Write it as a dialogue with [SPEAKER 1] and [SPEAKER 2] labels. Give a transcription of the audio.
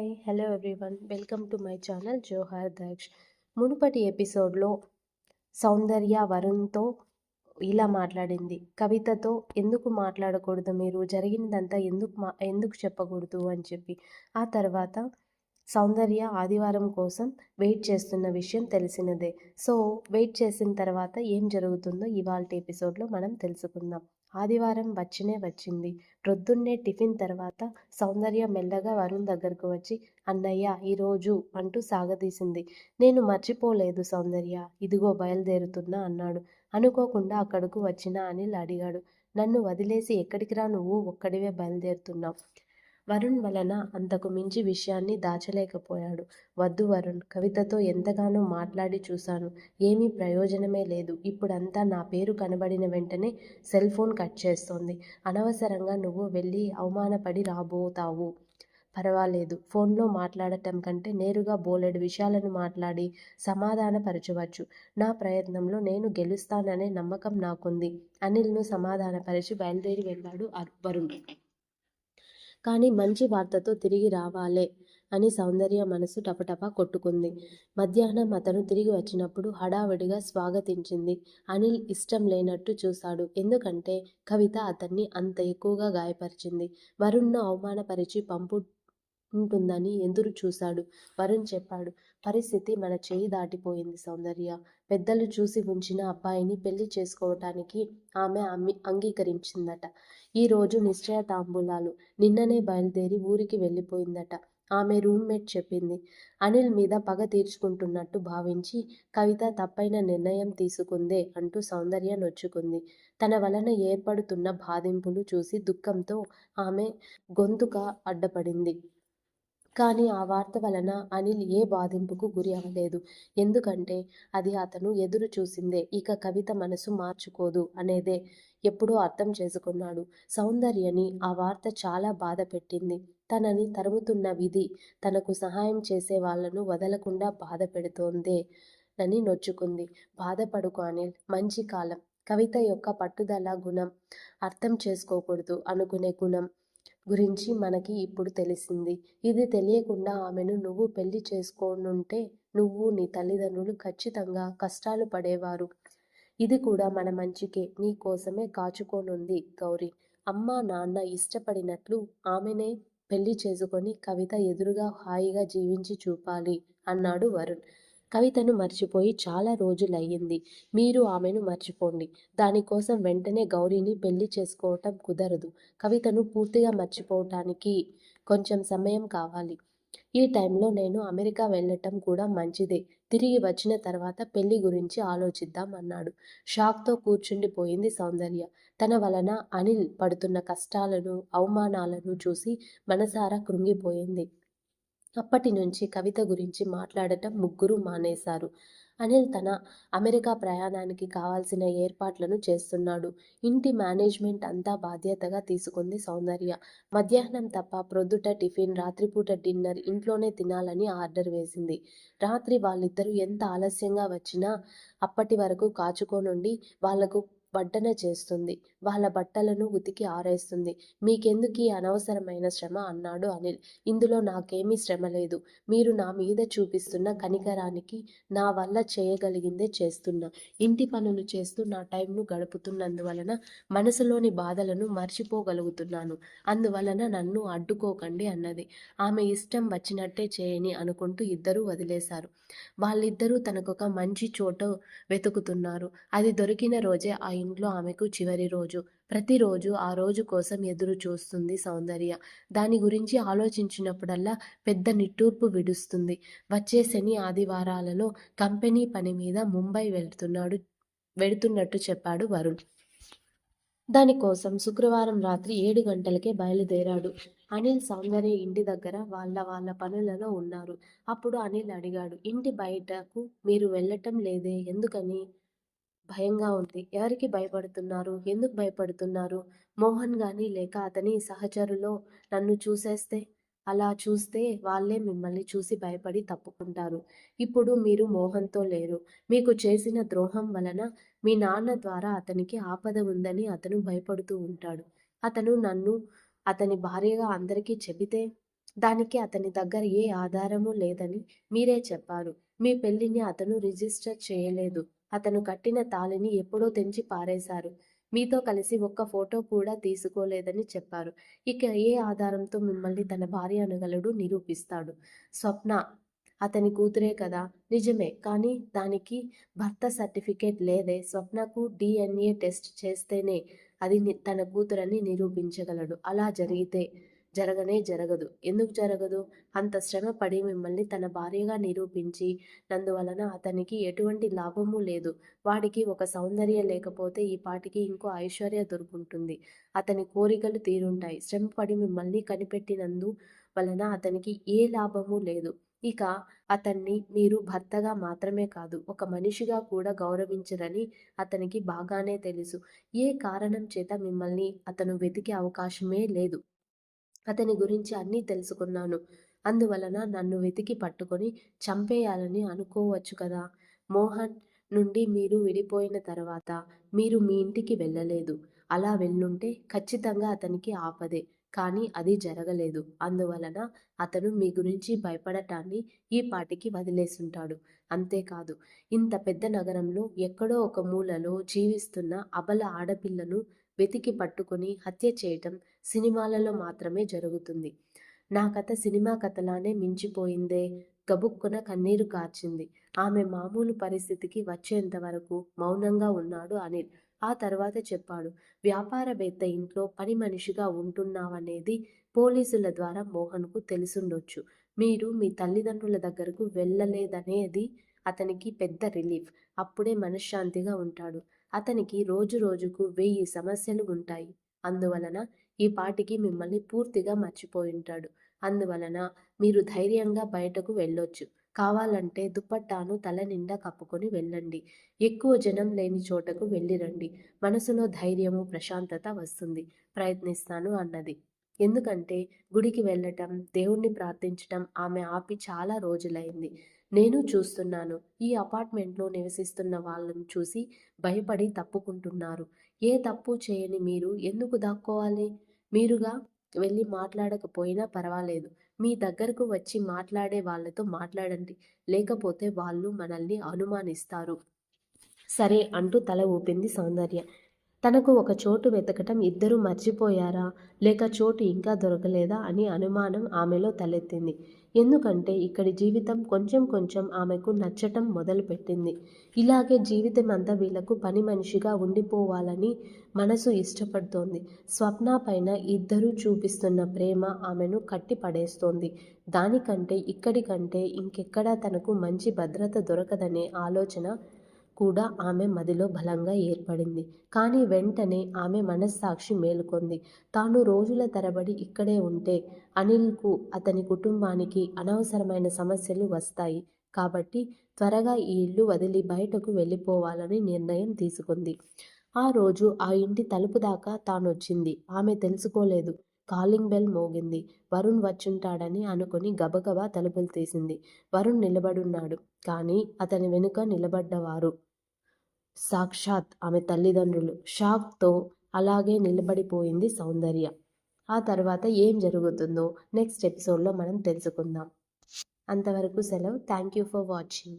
[SPEAKER 1] Hi hello everyone welcome to my channel Johar Daksh మునుపటి ఎపిసోడ్లో సౌందర్య వరుణ్తో ఇలా మాట్లాడింది. కవితతో ఎందుకు మాట్లాడకూడదు మీరు? జరిగినదంతా ఎందుకు మా ఎందుకు చెప్పకూడదు? అని చెప్పి. ఆ తర్వాత సౌందర్య ఆదివారం కోసం వెయిట్ చేస్తున్న విషయం తెలిసినదే. సో వెయిట్ చేసిన తర్వాత ఏం జరుగుతుందో ఇవాళ ఎపిసోడ్లో మనం తెలుసుకుందాం. ఆదివారం వచ్చినే వచ్చింది. ప్రొద్దున్నే టిఫిన్ తర్వాత సౌందర్య మెల్లగా వరుణ్ దగ్గరకు వచ్చి అన్నయ్య ఈరోజు అంటూ సాగదీసింది. నేను మర్చిపోలేదు సౌందర్య. ఇదిగో బయలుదేరుతున్నా అన్నాడు. అనుకోకుండా అక్కడకు వచ్చిన అనిల్ అడిగాడు. నన్ను వదిలేసి ఎక్కడికి రా? నువ్వు ఒక్కడివే బయలుదేరుతున్నావు. వరుణ్ వలన అంతకు మించి విషయాన్ని దాచలేకపోయాడు. వద్దు వరుణ్ కవితతో ఎంతగానో మాట్లాడి చూశాను. ఏమీ ప్రయోజనమే లేదు. ఇప్పుడంతా నా పేరు కనబడిన వెంటనే సెల్ ఫోన్ కట్ చేస్తోంది. అనవసరంగా నువ్వు వెళ్ళి అవమానపడి రాబోతావు. పర్వాలేదు. ఫోన్లో మాట్లాడటం కంటే నేరుగా బోలెడు విషయాలను మాట్లాడి సమాధానపరచవచ్చు. నా ప్రయత్నంలో నేను గెలుస్తాననే నమ్మకం నాకుంది. అనిల్ను సమాధానపరిచి బయలుదేరి వెళ్ళాడు వరుణ్ కానీ మంచి వార్తతో తిరిగి రావాలే అని సౌందర్య మనసు టపటపా కొట్టుకుంది. మధ్యాహ్నం అతను తిరిగి వచ్చినప్పుడు హడావిడిగా స్వాగతించింది. అనిల్ ఇష్టం లేనట్టు చూశాడు. ఎందుకంటే కవిత అతన్ని అంత ఎక్కువగా గాయపరిచింది. వరుణ్ను అవమానపరిచి పంపు ఉంటుందని ఎదురు చూశాడు. వరుణ్ చెప్పాడు పరిస్థితి మన చేయి దాటిపోయింది సౌందర్య. పెద్దలు చూసి ఉంచిన అబ్బాయిని పెళ్ళి చేసుకోవటానికి ఆమె అమ్మి అంగీకరించిందట. ఈరోజు నిశ్చయ తాంబూలాలు నిన్ననే బయలుదేరి ఊరికి వెళ్ళిపోయిందట. ఆమె రూమ్మేట్ చెప్పింది. అనిల్ మీద పగ తీర్చుకుంటున్నట్టు భావించి కవిత తప్పైన నిర్ణయం తీసుకుందే అంటూ సౌందర్య నొచ్చుకుంది. తన వలన ఏర్పడుతున్న బాధింపులు చూసి దుఃఖంతో ఆమె గొంతుక అడ్డపడింది. కానీ ఆ వార్త వలన అనిల్ ఏ బాధింపుకు గురి అవ్వలేదు. ఎందుకంటే అది అతను ఎదురు చూసిందే. ఇక కవిత మనసు మార్చుకోదు అనేదే ఎప్పుడో అర్థం చేసుకున్నాడు. సౌందర్యని ఆ వార్త చాలా బాధ పెట్టింది. తనని తరుముతున్న విధి తనకు సహాయం చేసే వాళ్ళను వదలకుండా బాధ పెడుతోందే అని నొచ్చుకుంది. బాధపడుకు అనిల్. మంచి కాలం. కవిత యొక్క పట్టుదల గుణం అర్థం చేసుకోకూడదు అనుకునే గుణం గురించి మనకి ఇప్పుడు తెలిసింది. ఇది తెలియకుండా ఆమెను నువ్వు పెళ్ళి చేసుకోనుంటే నువ్వు నీ తల్లిదండ్రులు ఖచ్చితంగా కష్టాలు పడేవారు. ఇది కూడా మన మంచికే. నీ కోసమే కాచుకోనుంది గౌరీ. అమ్మ నాన్న ఇష్టపడినట్లు ఆమెనే పెళ్ళి చేసుకొని కవిత ఎదురుగా హాయిగా జీవించి చూపాలి అన్నాడు వరుణ్. కవితను మర్చిపోయి చాలా రోజులయ్యింది. మీరు ఆమెను మర్చిపోండి. దానికోసం వెంటనే గౌరీని పెళ్ళి చేసుకోవటం కుదరదు. కవితను పూర్తిగా మర్చిపోవటానికి కొంచెం సమయం కావాలి. ఈ టైంలో నేను అమెరికా వెళ్ళటం కూడా మంచిదే. తిరిగి వచ్చిన తర్వాత పెళ్ళి గురించి ఆలోచిద్దాం అన్నాడు. షాక్తో కూర్చుండిపోయింది సౌందర్య. తన వలన అనిల్ పడుతున్న కష్టాలను అవమానాలను చూసి మనసారా కృంగిపోయింది. అప్పటి నుంచి కవిత గురించి మాట్లాడటం ముగ్గురు మానేశారు. అనిల్ తన అమెరికా ప్రయాణానికి కావాల్సిన ఏర్పాట్లను చేస్తున్నాడు. ఇంటి మేనేజ్మెంట్ అంతా బాధ్యతగా తీసుకుంది సౌందర్య. మధ్యాహ్నం తప్ప ప్రొద్దుట టిఫిన్ రాత్రిపూట డిన్నర్ ఇంట్లోనే తినాలని ఆర్డర్ వేసింది. రాత్రి వాళ్ళిద్దరూ ఎంత ఆలస్యంగా వచ్చినా అప్పటి వరకు కాచుకోనుండి వాళ్ళకు వడ్డన చేస్తుంది. వాళ్ళ బట్టలను ఉతికి ఆరేస్తుంది. మీకెందుకు ఈ అనవసరమైన శ్రమ? అన్నాడు అనిల్. ఇందులో నాకేమీ శ్రమ లేదు. మీరు నా మీద చూపిస్తున్న కనికరానికి నా వల్ల చేయగలిగిందే చేస్తున్నా. ఇంటి పనులు చేస్తూ నా టైంను గడుపుతున్నందువలన మనసులోని బాధలను మర్చిపోగలుగుతున్నాను. అందువలన నన్ను అడ్డుకోకండి అన్నది. ఆమె ఇష్టం వచ్చినట్టే చేయని అనుకుంటూ ఇద్దరూ వదిలేశారు. వాళ్ళిద్దరూ తనకొక మంచి చోట వెతుకుతున్నారు. అది దొరికిన రోజే ఆ ఇంట్లో ఆమెకు చివరి రోజు. ప్రతిరోజు ఆ రోజు కోసం ఎదురు చూస్తుంది సౌందర్య. దాని గురించి ఆలోచించినప్పుడల్లా పెద్ద నిట్టూర్పు విడుస్తుంది. వచ్చే శని ఆదివారాలలో కంపెనీ పని మీద ముంబై వెళ్తున్నాడు వెడుతున్నట్టు చెప్పాడు వరుణ్. దానికోసం శుక్రవారం రాత్రి ఏడు గంటలకే బయలుదేరాడు. అనిల్ సౌందర్య ఇంటి దగ్గర వాళ్ళ వాళ్ళ పనులలో ఉన్నారు. అప్పుడు అనిల్ అడిగాడు ఇంటి బయటకు మీరు వెళ్ళటం లేదే? ఎందుకని? భయంగా ఉంది. ఎవరికి భయపడుతున్నారు? ఎందుకు భయపడుతున్నారు? మోహన్ గాని లేక అతని సహచరులో నన్ను చూసేస్తే అలా చూస్తే వాళ్ళే మిమ్మల్ని చూసి భయపడి తప్పుకుంటారు. ఇప్పుడు మీరు మోహన్తో లేరు. మీకు చేసిన ద్రోహం వలన మీ నాన్న ద్వారా అతనికి ఆపద ఉందని అతను భయపడుతూ ఉంటాడు. అతను నన్ను అతని భార్యగా అందరికీ చెబితే దానికి అతని దగ్గర ఏ ఆధారము లేదని మీరే చెప్పారు. మీ పెళ్ళిని అతను రిజిస్టర్ చేయలేదు. అతను కట్టిన తాళిని ఎప్పుడో తెంచి పారేశారు. మీతో కలిసి ఒక్క ఫోటో కూడా తీసుకోలేదని చెప్పారు. ఇక ఏ ఆధారంతో మిమ్మల్ని తన భార్య అనగలడు నిరూపిస్తాడు. స్వప్న అతని కూతురే కదా. నిజమే కానీ దానికి భర్త సర్టిఫికేట్ లేదే. స్వప్నకు డిఎన్ఏ టెస్ట్ చేస్తేనే అది తన కూతురని నిరూపించగలడు. అలా జరిగితే జరగనే జరగదు. ఎందుకు జరగదు? అంత శ్రమ పడి మిమ్మల్ని తన భార్యగా నిరూపించి నందువలన అతనికి ఎటువంటి లాభము లేదు. వాడికి ఒక సౌందర్యం లేకపోతే ఈ పాటికి ఇంకో ఐశ్వర్య దొరుకుంటుంది. అతని కోరికలు తీరుంటాయి. శ్రమపడి మిమ్మల్ని కనిపెట్టినందు వలన అతనికి ఏ లాభము లేదు. ఇక అతన్ని మీరు భర్తగా మాత్రమే కాదు ఒక మనిషిగా కూడా గౌరవించరని అతనికి బాగానే తెలుసు. ఏ కారణం చేత మిమ్మల్ని అతను వెతికే అవకాశమే లేదు. అతని గురించి అన్నీ తెలుసుకున్నాను. అందువలన నన్ను వెతికి పట్టుకొని చంపేయాలని అనుకోవచ్చు కదా! మోహన్ నుండి మీరు విడిపోయిన తర్వాత మీరు మీ ఇంటికి వెళ్ళలేదు. అలా వెళ్ళుంటే ఖచ్చితంగా అతనికి ఆపదే. కానీ అది జరగలేదు. అందువలన అతను మీ గురించి భయపడటాన్ని ఈ పాటికి వదిలేసుంటాడు. అంతేకాదు ఇంత పెద్ద నగరంలో ఎక్కడో ఒక మూలలో జీవిస్తున్న అబల ఆడపిల్లను వెతికి పట్టుకొని హత్య చేయటం సినిమాలలో మాత్రమే జరుగుతుంది. నా కథ సినిమా కథలానే మించిపోయిందే గబుక్కున కన్నీరు కార్చింది. ఆమె మామూలు పరిస్థితికి వచ్చేంత వరకు మౌనంగా ఉన్నాడు అనిల్. ఆ తర్వాత చెప్పాడు వ్యాపారవేత్త ఇంట్లో పని మనిషిగా ఉంటున్నావనేది పోలీసుల ద్వారా మోహన్కు తెలుసుండొచ్చు. మీరు మీ తల్లిదండ్రుల దగ్గరకు వెళ్ళలేదనేది అతనికి పెద్ద రిలీఫ్. అప్పుడే మనశ్శాంతిగా ఉంటాడు. అతనికి రోజు రోజుకు వెయ్యి సమస్యలు ఉంటాయి. అందువలన ఈ పాటికి మిమ్మల్ని పూర్తిగా మర్చిపోయి ఉంటాడు అందువలన మీరు ధైర్యంగా బయటకు వెళ్ళొచ్చు. కావాలంటే దుప్పట్టాను తల నిండా కప్పుకొని వెళ్ళండి. ఎక్కువ జనం లేని చోటకు వెళ్ళిరండి. మనసులో ధైర్యము ప్రశాంతత వస్తుంది. ప్రయత్నిస్తాను అన్నది. ఎందుకంటే గుడికి వెళ్ళటం దేవుణ్ణి ప్రార్థించటం ఆమె ఆపి చాలా రోజులైంది. నేను చూస్తున్నాను. ఈ అపార్ట్మెంట్లో నివసిస్తున్న వాళ్ళను చూసి భయపడి తప్పుకుంటున్నారు. ఏ తప్పు చేయని మీరు ఎందుకు దాక్కోవాలి? మీరుగా వెళ్ళి మాట్లాడకపోయినా పర్వాలేదు. మీ దగ్గరకు వచ్చి మాట్లాడే వాళ్ళతో మాట్లాడండి. లేకపోతే వాళ్ళు మనల్ని అనుమానిస్తారు. సరే అంటూ తల ఊపింది సౌందర్య. తనకు ఒక చోటు వెతకటం ఇద్దరూ మర్చిపోయారా? లేక చోటు ఇంకా దొరకలేదా? అని అనుమానం ఆమెలో తలెత్తింది. ఎందుకంటే ఇక్కడి జీవితం కొంచెం కొంచెం ఆమెకు నచ్చటం మొదలుపెట్టింది. ఇలాగే జీవితం అంతా వీళ్ళకు పని మనిషిగా ఉండిపోవాలని మనసు ఇష్టపడుతోంది. స్వప్న పైన ఇద్దరూ చూపిస్తున్న ప్రేమ ఆమెను కట్టి పడేస్తోంది దానికంటే ఇక్కడికంటే ఇంకెక్కడా తనకు మంచి భద్రత దొరకదనే ఆలోచన కూడా ఆమె మదిలో బలంగా ఏర్పడింది. కానీ వెంటనే ఆమె మనస్సాక్షి మేలుకొంది. తాను రోజుల తరబడి ఇక్కడే ఉంటే అనిల్కు అతని కుటుంబానికి అనవసరమైన సమస్యలు వస్తాయి. కాబట్టి త్వరగా ఈ ఇల్లు వదిలి బయటకు వెళ్ళిపోవాలని నిర్ణయం తీసుకుంది. ఆ రోజు ఆ ఇంటి తలుపు దాకా తానొచ్చింది. ఆమె తెలుసుకోలేదు. కాలింగ్ బెల్ మోగింది. వరుణ్ వచ్చుంటాడని అనుకుని గబగబా తలుపులు తీసింది. వరుణ్ నిలబడున్నాడు. కానీ అతని వెనుక నిలబడ్డవారు సాక్షాత్ ఆమె తల్లిదండ్రులు. షాక్తో అలాగే నిలబడిపోయింది సౌందర్య. ఆ తర్వాత ఏం జరుగుతుందో నెక్స్ట్ ఎపిసోడ్లో మనం తెలుసుకుందాం. అంతవరకు సెలవు. Thank you for watching.